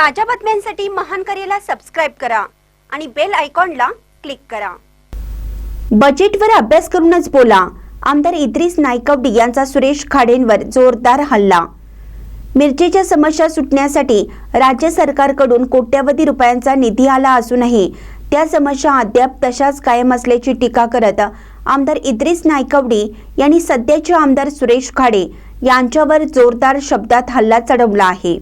ताज्या बातम्यांसाठी महान करेला सबस्क्राईब करा आणि बेल आयकॉनला क्लिक करा. बजेटवर अभ्यास करूनच बोला. आमदार इद्रिस नायकवडी यांचा सुरेश खाडेंवर जोरदार हल्ला. मिरचीच्या समस्या सुटण्यासाठी राज्य सरकारकडून कोट्यवधी रुपयांचा निधी आला असूनही त्या समस्या अद्याप तशाच कायम असल्याची टीका करत आमदार इद्रिस नायकवडी यांनी सध्याचे आमदार सुरेश खाडे यांच्यावर जोरदार शब्दात हल्ला चढवला आहे.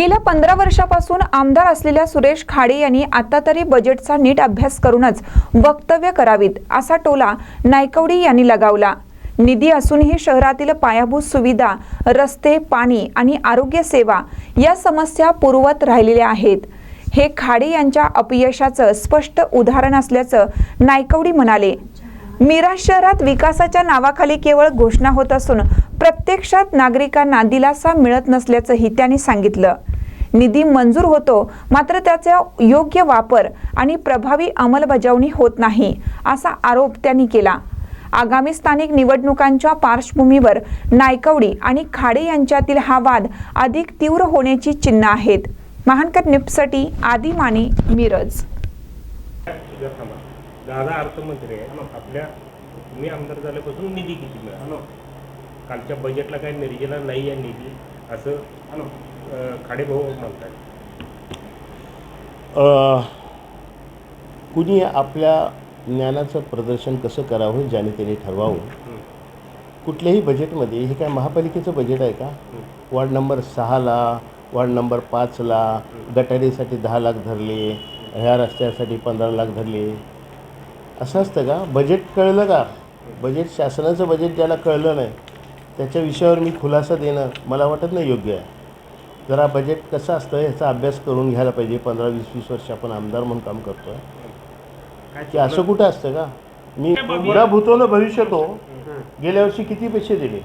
गेल्या पंधरा वर्षापासून आमदार असलेल्या सुरेश खाडे यांनी आता तरी बजेटचा नीट अभ्यास करूनच वक्तव्य करावीत असा टोला नायकवडी यांनी लगावला. निधी असूनही शहरातील पायाभूत सुविधा रस्ते पाणी आणि आरोग्य सेवा या समस्या पूर्वत राहिलेल्या आहेत. हे खाडे यांच्या अपयशाचं स्पष्ट उदाहरण असल्याचं नायकवडी म्हणाले. मिराज शहरात विकासाच्या नावाखाली केवळ घोषणा होत असून प्रत्यक्षात नागरिकांना दिलासा मिळत नसल्याचंही त्यांनी सांगितलं. निधी मंजूर होतो मात्र त्याचा योग्य वापर आणि प्रभावी अंमलबजावणी होत नाही असा आरोप त्यांनी केला. आगामी स्थानिक निवडणुकांच्या पार्श्वभूमीवर नायकवडी आणि खाडे यांच्यातील हा वाद अधिक तीव्र होण्याची चिन्ह आहेत. महानकर निपसाठी आदी माने मिरज. दादा अर्थमंत्री आहे आपल्या तुम्ही आमदार झाल्यापासून निधी किती मिळाला? कालच्या बजेटला काही निर्जेला नाही आहे निधी असं? खाडेभाऊ म्हणतात कुणी आपल्या ज्ञानाचं प्रदर्शन कसं करावं ज्याने त्याने ठरवावं? कुठल्याही बजेटमध्ये हे काय महापालिकेचं बजेट आहे का? वार्ड नंबर सहाला वार्ड नंबर पाचला गटारीसाठी दहा लाख धरले ह्या रस्त्यासाठी पंधरा लाख धरले. असं असतं का? बजेट कळलं का? बजेट शासनाचं बजेट ज्याला कळलं नाही त्याच्या विषयावर मी खुलासा देणं मला वाटत नाही योग्य आहे. जरा बजेट कसं असतं ह्याचा अभ्यास करून घ्यायला पाहिजे. पंधरा वीस वीस वर्ष आपण आमदार म्हणून काम करतो आहे की असं कुठं असतं का? मी बुडा भूतो न भविष्यतो गेल्या वर्षी किती पैसे दिले?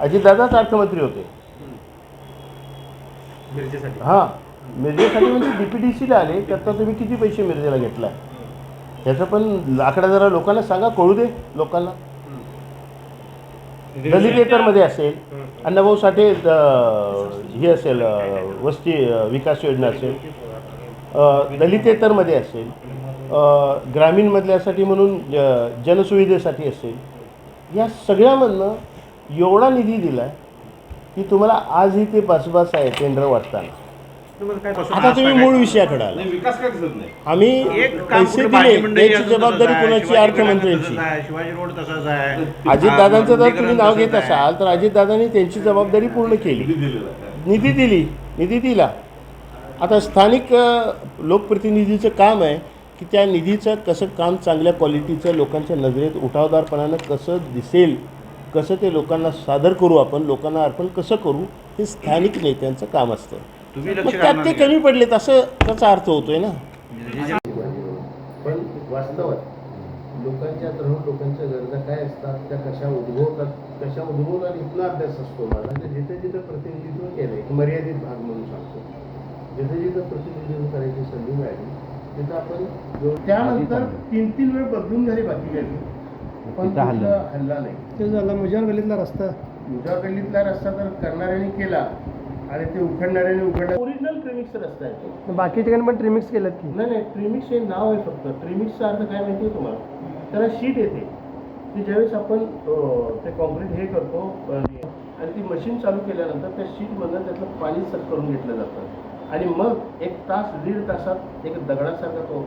अजितदादाच अर्थमंत्री होते. हां. मिरजेसाठी म्हणजे डी पी डी सीला आले. त्याचा तुम्ही किती पैसे मिरजेला घेतला ह्याचं पण आकडा जरा लोकांना सांगा. कळू दे लोकांना. दलित एकरमध्ये असेल. अण्णाभाऊ साठे हे असेल वस्ती विकास योजना असेल. दलितेतरमध्ये असेल. ग्रामीणमधल्यासाठी म्हणून अं, जनसुविधेसाठी असेल. या सगळ्यामधनं एवढा निधी दिला की तुम्हाला आजही ते बसबस आहे टेंडर वाटताना. आता तुम्ही मूळ विषयाकडे आला आम्ही पैसे दिले त्याची असं जबाबदारी कोणाची शिवाजी अर्थमंत्र्यांची अजितदादांचं जर तुम्ही नाव घेत. असाल तर अजितदादांनी त्यांची जबाबदारी पूर्ण केली. निधी दिली निधी दिला. आता स्थानिक लोकप्रतिनिधीचं काम आहे की त्या निधीचं कसं काम चांगल्या क्वालिटीचं लोकांच्या नजरेत उठावदारपणानं कसं दिसेल कसं ते लोकांना सादर करू आपण लोकांना अर्पण कसं करू हे स्थानिक नेत्यांचं काम असतं. मग त्यात ते. कमी पडलेत असं त्याचा अर्थ होतोय ना? पण वास्तवात लोकांच्या तरुण लोकांच्या गरजा काय असतात त्या कशा उद्भवतात कशा उद्भवतात इथला अभ्यास असतो माझा. म्हणजे जिथे जिथे प्रतिनिधित्व केलंय एक मर्यादित भाग म्हणून सांगतो. जिथे जिथे प्रतिनिधित्व करायची संधी मिळाली तिथं आपण त्यानंतर तीन तीन वेळ बदलून झाली बाकी काही पण हल्ला नाही. ते झाला मुजावर गल्लीतला रस्ता. तुझ्या गल्लीतला रस्ता तर करणाऱ्याने केला. आणि ते उखडणाऱ्याने उखडला ओरिजिनल प्रेमिक्स रस्ता आहे तो. बाकी ठिकाणी पण ट्रिमिक्स केलं की? नाही नाही ट्रिमिक्स हे नाव आहे फक्त. ट्रिमिक्सचा अर्थ काय माहिती आहे तुम्हाला? त्याला शीट येते. ती ज्यावेळेस आपण अं, ते कॉन्क्रीट हे करतो अं, आणि ती मशीन चालू केल्यानंतर त्या शीटमधनं त्यातलं पाणी सक करून घेतलं जातं. आणि मग एक तास दीड तासात एक दगडासारखा तो